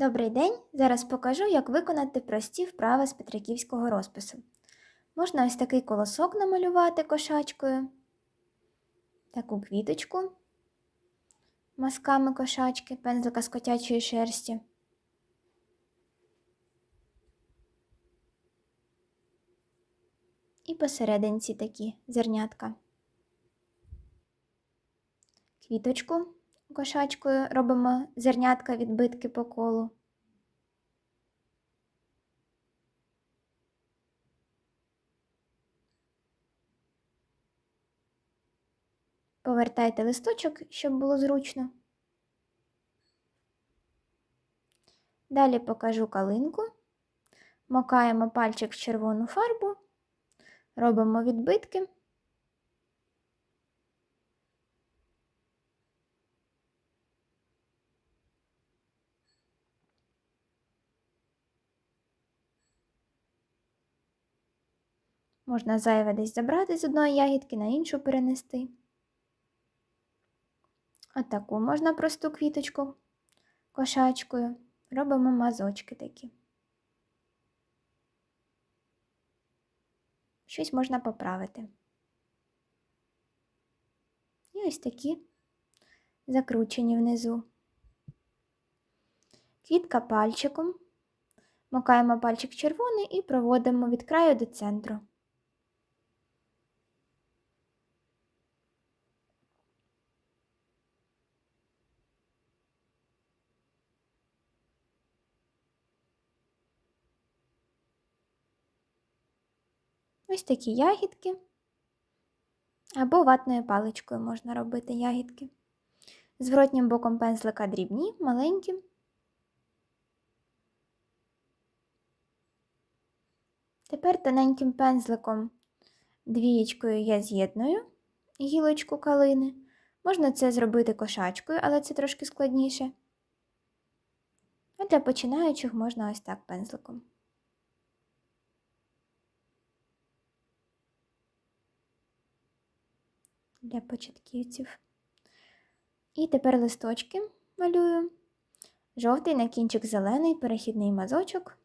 Добрий день! Зараз покажу, як виконати прості вправи з петриківського розпису. Можна ось такий колосок намалювати кошачкою, таку квіточку мазками кошачки, пензлика з котячої шерсті. І посерединці такі зернятка. Квіточку кошачкою робимо зернятка відбитки по колу. Повертайте листочок, щоб було зручно. Далі покажу калинку. Макаємо пальчик в червону фарбу, робимо відбитки. Можна зайве десь забрати з одної ягідки на іншу перенести. Отаку можна просту квіточку кошачкою. Робимо мазочки такі. Щось можна поправити. І ось такі закручені внизу. Квітка пальчиком. Макаємо пальчик червоний і проводимо від краю до центру. Ось такі ягідки. Або ватною паличкою можна робити ягідки. Зворотнім боком пензлика дрібні, маленькі. Тепер тоненьким пензликом двієчкою я з'єдную гілочку калини. Можна це зробити кошачкою, але це трошки складніше. А для починаючих можна ось так пензликом. Для початківців. І тепер листочки малюю. Жовтий на кінчик зелений, перехідний мазочок.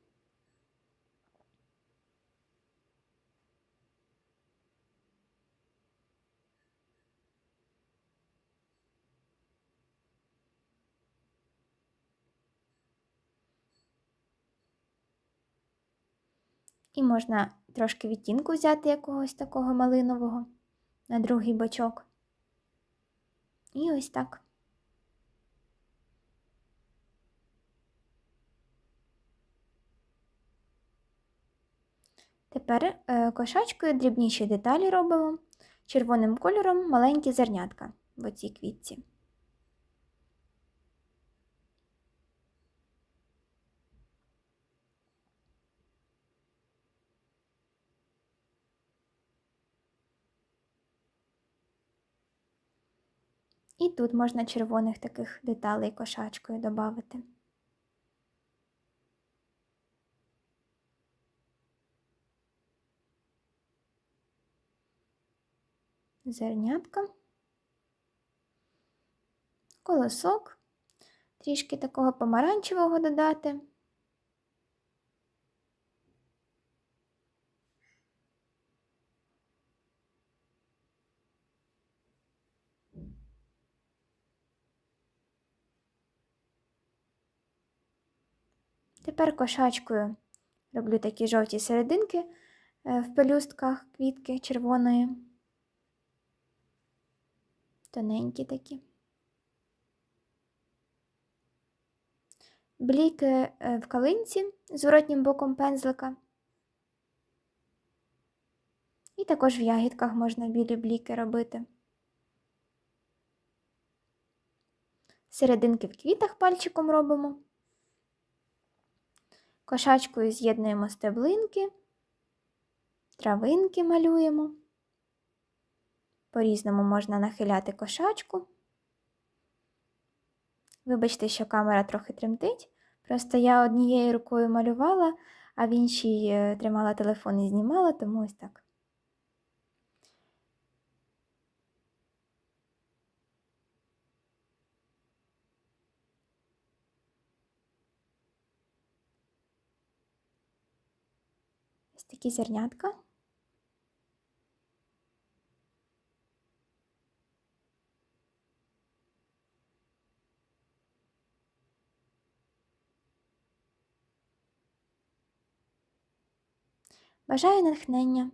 І можна трошки відтінку взяти якогось такого малинового на другий бочок. І ось так. Тепер е, кошачкою дрібніші деталі робимо червоним кольором маленькі зернятка в оцій квітці. І тут можна червоних таких деталей кошачкою додати. Зернятка, колосок, трішки такого помаранчевого додати. Тепер кошачкою роблю такі жовті серединки е, в пелюстках квітки червоної, тоненькі такі. Бліки е, в калинці зворотнім боком пензлика. І також в ягідках можна білі бліки робити. Серединки в квітах пальчиком робимо. Кошачкою з'єднуємо стеблинки, травинки малюємо. По-різному можна нахиляти кошачку. Вибачте, що камера трохи тремтить. Просто я однією рукою малювала, а в іншій е, тримала телефон і знімала, тому ось так. Ось такі зернятка. Бажаю натхнення!